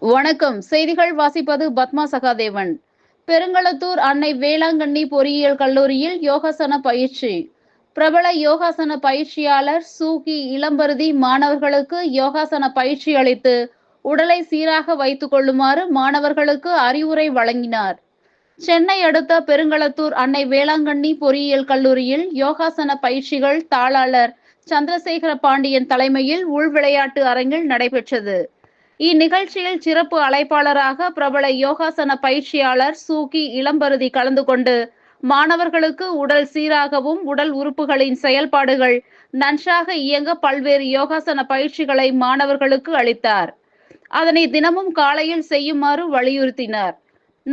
வணக்கம். செய்திகள் வாசிப்பது பத்மா சகாதேவன். பெருங்களத்தூர் அன்னை வேளாங்கண்ணி பொறியியல் கல்லூரியில் யோகாசன பயிற்சி. பிரபல யோகாசன பயிற்சியாளர் சூகி இளம்பருதி மாணவர்களுக்கு யோகாசன பயிற்சி அளித்து உடலை சீராக வைத்துக் கொள்ளுமாறு மாணவர்களுக்கு அறிவுரை வழங்கினார். சென்னை அடுத்த பெருங்களத்தூர் அன்னை வேளாங்கண்ணி பொறியியல் கல்லூரியில் யோகாசன பயிற்சிகள் தாளாளர் சந்திரசேகர பாண்டியன் தலைமையில் உள் விளையாட்டு அரங்கில் நடைபெற்றது. இந்நிகழ்ச்சியில் சிறப்பு அழைப்பாளராக பிரபல யோகாசன பயிற்சியாளர் சூகி இளம்பருதி கலந்து கொண்டு மாணவர்களுக்கு உடல் சீராகவும் உடல் உறுப்புகளின் செயல்பாடுகள் நன்றாக இயங்க பல்வேறு யோகாசன பயிற்சிகளை மாணவர்களுக்கு அளித்தார். அதனை தினமும் காலையில் செய்யுமாறு வலியுறுத்தினார்.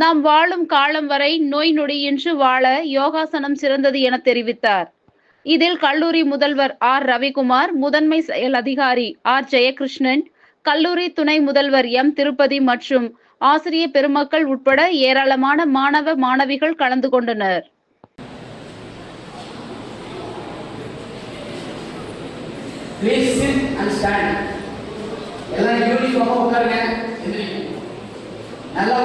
நாம் வாழும் காலம் வரை நோய் நொடியின்றி வாழ யோகாசனம் சிறந்தது என தெரிவித்தார். இதில் கல்லூரி முதல்வர் ஆர். ரவிக்குமார் முதன்மை செயல் அதிகாரி ஆர். ஜெயகிருஷ்ணன் கல்லூரி துணை முதல்வர் எம். திருப்பதி மற்றும் ஆசிரிய பெருமக்கள் உட்பட ஏராளமான மாணவ மாணவிகள் கலந்து கொண்டனர். எல்லாம் உட்காருங்க. நல்லா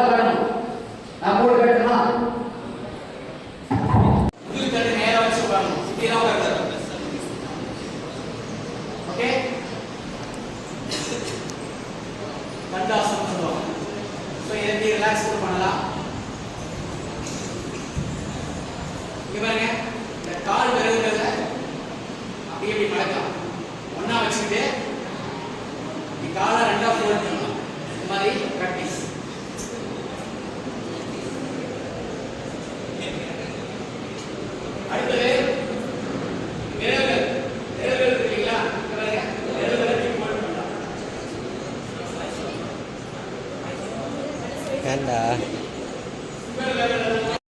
தண்டாசனம் சொல்லுவாங்க ஸோ இதை எப்படி ரிலாக்ஸ் கூட பண்ணலாம். இங்கே பாருங்க இந்த கால் விரல்களை அப்படியே இப்படி மடக்கலாம் ஒண்ணா வச்சுக்கிட்டு நீ காலை ரெண்டா ஃபோல்ட் பண்ணலாம். இந்த மாதிரி ப்ராக்டிஸ் and uh,